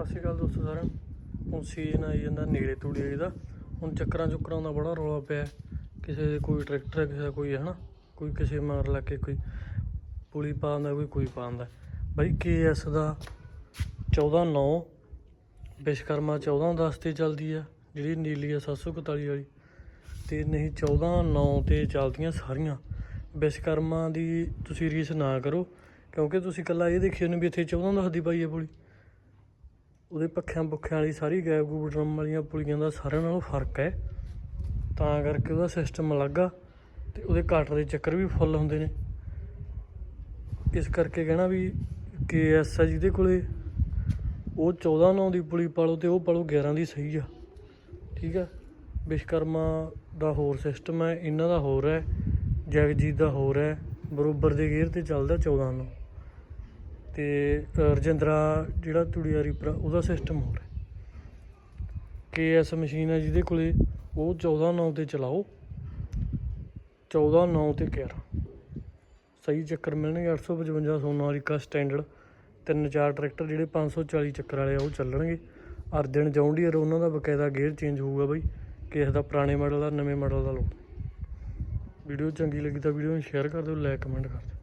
ਸਤਿ ਸ਼੍ਰੀ ਅਕਾਲ ਦੋਸਤੋ ਸਾਰਿਆਂ ਨੂੰ। ਹੁਣ ਸੀਜ਼ਨ ਆਈ ਜਾਂਦਾ ਨੇੜੇ ਤੂੜੀ ਵਾਲੀ ਦਾ। ਹੁਣ ਚੱਕਰਾਂ ਚੁੱਕਰਾਂ ਦਾ ਬੜਾ ਰੌਲਾ ਪਿਆ। ਕਿਸੇ ਦੇ ਕੋਈ ਟਰੈਕਟਰ ਕਿਸੇ ਦਾ ਕੋਈ ਹੈ ਨਾ। ਕੋਈ ਕਿਸੇ ਮਾਰ ਲਾ ਕੇ ਕੋਈ ਪੁਲੀ ਪਾਉਂਦਾ, ਕੋਈ ਕੋਈ ਪਾਉਂਦਾ। ਬਾਈ ਕੇਐਸ ਦਾ 14 9 ਵਿਸ਼ਕਰਮਾ 14 10 ਤੇ ਚੱਲਦੀ ਆ, ਜਿਹੜੀ ਨੀਲੀ ਆ 741 ਵਾਲੀ। ਤੇ ਨਹੀਂ 14 9 ਤੇ ਚੱਲਦੀਆਂ ਸਾਰੀਆਂ। ਵਿਸ਼ਕਰਮਾ ਦੀ ਤੁਸੀਂ ਰੀਸ ਨਾ ਕਰੋ, ਕਿਉਂਕਿ ਤੁਸੀਂ ਕੱਲਾ ਇਹ ਦੇਖਿਓ ਨੇ ਵੀ ਇੱਥੇ 14 10 ਦੀ ਪਾਈ ਹੈ ਪੁਲੀ। ਉਹਦੇ ਪੱਖਿਆਂ ਪੁੱਖਿਆਂ ਵਾਲੀ ਸਾਰੀ ਗੈਪ ਗੂਬ ਡਰਮ ਵਾਲੀਆਂ ਪੁਲੀਆਂ ਦਾ ਸਾਰਿਆਂ ਨਾਲੋਂ ਫ਼ਰਕ ਹੈ। ਤਾਂ ਕਰਕੇ ਉਹਦਾ ਸਿਸਟਮ ਅਲੱਗ ਆ ਤੇ ਉਹਦੇ ਕਾਟਰ ਦੇ ਚੱਕਰ ਵੀ ਫੁੱਲ ਹੁੰਦੇ ਨੇ। ਇਸ ਕਰਕੇ ਕਹਿਣਾ ਵੀ ਕੇ ਐਸ ਆ ਜਿਹਦੇ ਕੋਲੇ ਉਹ 14 9 ਦੀ ਪੁਲੀ ਪਾਲੋ ਤੇ ਉਹ ਪਾਲੋ 11 ਦੀ ਸਹੀ ਆ। ਠੀਕ ਆ? ਵਿਸ਼ਕਰਮਾ ਦਾ ਹੋਰ ਸਿਸਟਮ ਹੈ, ਇਹਨਾਂ ਦਾ ਹੋਰ ਹੈ, ਜਗਜੀਤ ਦਾ ਹੋਰ ਹੈ, ਬਰੋਬਰ ਦੇ ਗੇਅਰ ਤੇ ਚੱਲਦਾ 14 ਨੂੰ। ਤੇ ਰਜਿੰਦਰਾ ਜਿਹੜਾ ਤੁੜੀਆ ਰੀਪਰ ਉਹਦਾ ਸਿਸਟਮ ਹੋਰ ਹੈ। ਕੇਐਸ ਮਸ਼ੀਨ ਹੈ ਜਿਹਦੇ ਕੋਲੇ ਉਹ 14 9 ਤੇ ਚਲਾਓ। 14 9 ਤੇ 11 ਸਹੀ ਚੱਕਰ ਮਿਲਣਗੇ 855 ਸੋਨਾਲੀਕਾ ਸਟੈਂਡਰਡ ਤਿੰਨ ਚਾਰ ਟਰੈਕਟਰ ਜਿਹੜੇ 540 ਚੱਕਰ ਵਾਲੇ ਆ, ਉਹ ਚੱਲਣਗੇ। ਅਰਜਨ ਜੌਂਡੀਅਰ, ਉਹਨਾਂ ਦਾ ਬਕਾਇਦਾ ਗੇਅਰ ਚੇਂਜ ਹੋਊਗਾ ਬਾਈ, ਕਿਸੇ ਦਾ ਪੁਰਾਣੇ ਮਾਡਲ ਦਾ, ਨਵੇਂ ਮਾਡਲ ਦਾ ਲਓ ਵੀਡੀਓ ਚੰਗੀ ਲੱਗੀ ਤਾਂ ਵੀਡੀਓ ਨੂੰ ਸ਼ੇਅਰ ਕਰ ਦਿਓ ਲਾਈਕ ਕਮੈਂਟ ਕਰ ਦਿਓ।